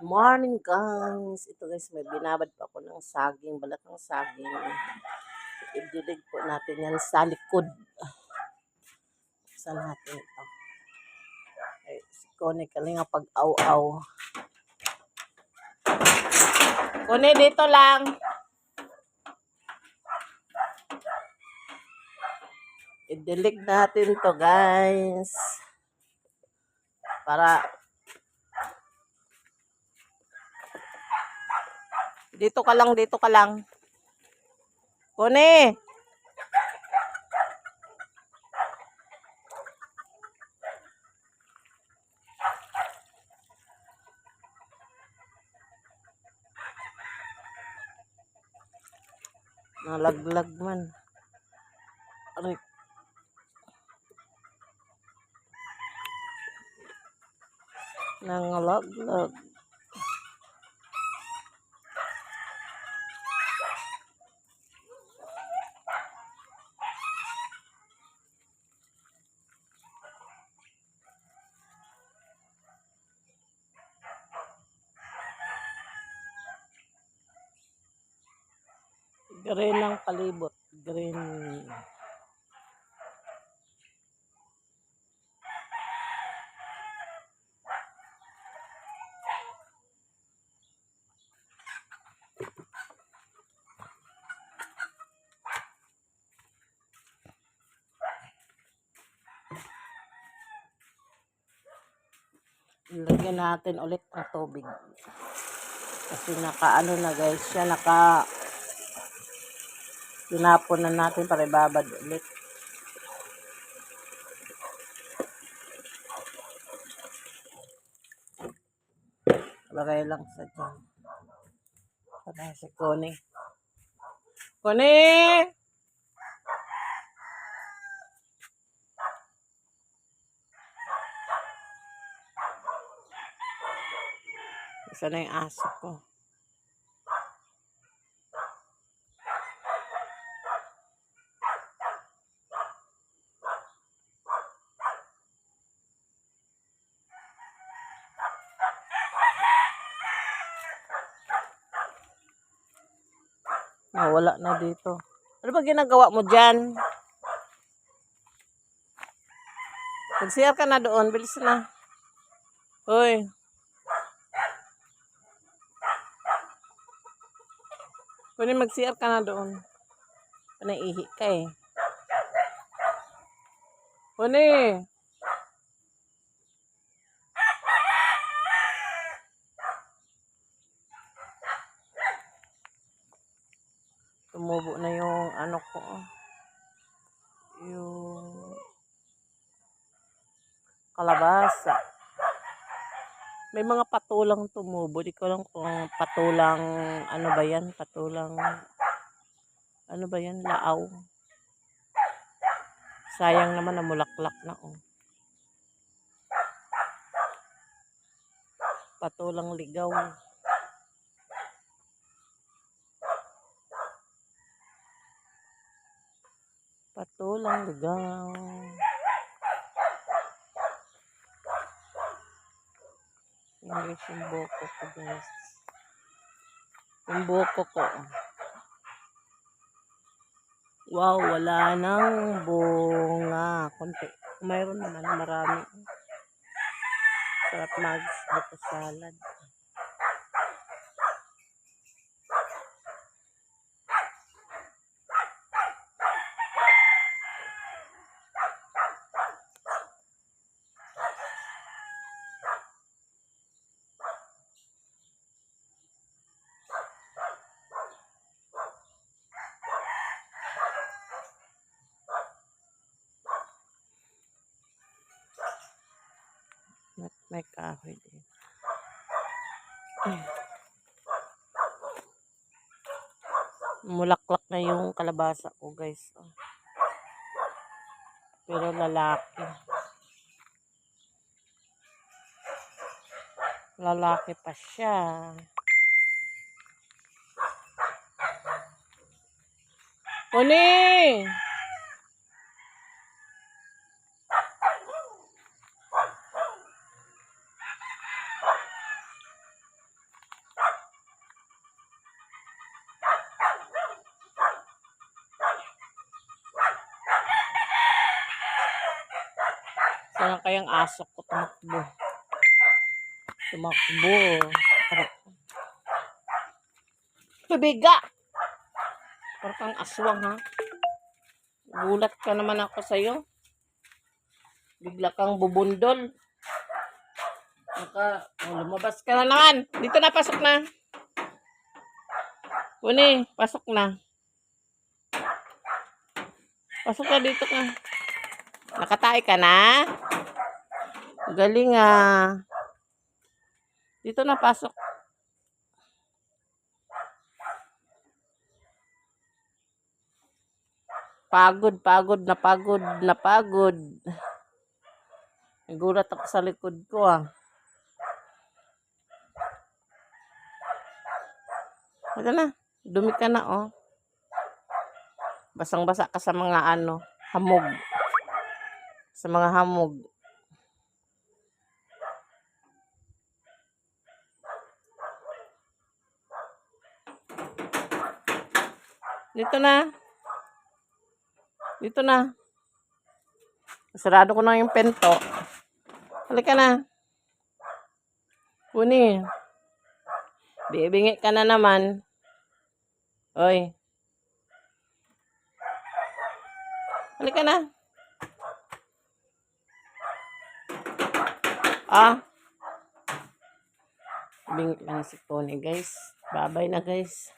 morning guys. Ito guys, may binabad pa ako ng saging, balat ng saging. Idilig po natin yan sa likod. Saan natin ito? Ay, si Connie kalinga pag-aw-aw. Connie, dito lang. Idilig natin to guys. Para Dito ka lang, dito ka lang. Kone! Nalaglag man. Aray. Nangalaglag. Green ang palibot. Green. Lagyan natin ulit ng tubig. Kasi naka ano na guys, siya naka tinapon na natin para ibabad ulit. Lagay lang sa dyan. Para si Connie. Connie! Isa na yung aso ko. Nawala na dito. Ano ba ginagawa mo dyan? Mag-CR ka na doon. Bilis na. Hoy. Pwede mag-CR ka na doon. Panaihi ka eh. Pwede. Tumubo na yung ano ko. Yung kalabasa. May mga patulang tumubo. Di ko lang kung patulang ano ba yan? Patulang ano ba yan? Laaw. Sayang naman na mulaklak na oh. Patulang ligaw. Patulang ligaw. English yung buko ko guys. Yung buko ko. Wow, wala nang bunga. Konti. Mayroon naman marami. Sarap mag buko salad. May, kahoy din. Mulaklak na yung kalabasa ko guys. Oh. Pero lalaki. Lalaki pa siya. Uni! Saan kayang asok ko tumakbo? Tumakbo. Tubiga! Parang kang aswang ha. Gulat ka naman ako sa'yo. Bigla kang bubundol. Naka, oh, lumabas ka na naman. Dito na, pasok na. Kuni, pasok na. Pasok na dito ka. Nakatay ka na? Galing ah. Dito na, pasok. Pagod, pagod, na pagod, na pagod. Nagulat ako sa likod ko ah. Wala na. Dumi ka na oh. Basang-basa ka sa mga ano, hamog. Sa mga hamog. Dito na. Dito na. Sarado ko na yung pento. Halika na. Kuni. Bibingi ka na naman. Oy. Halika na. Ah. Bingi na si Tony, guys. Babay na, guys.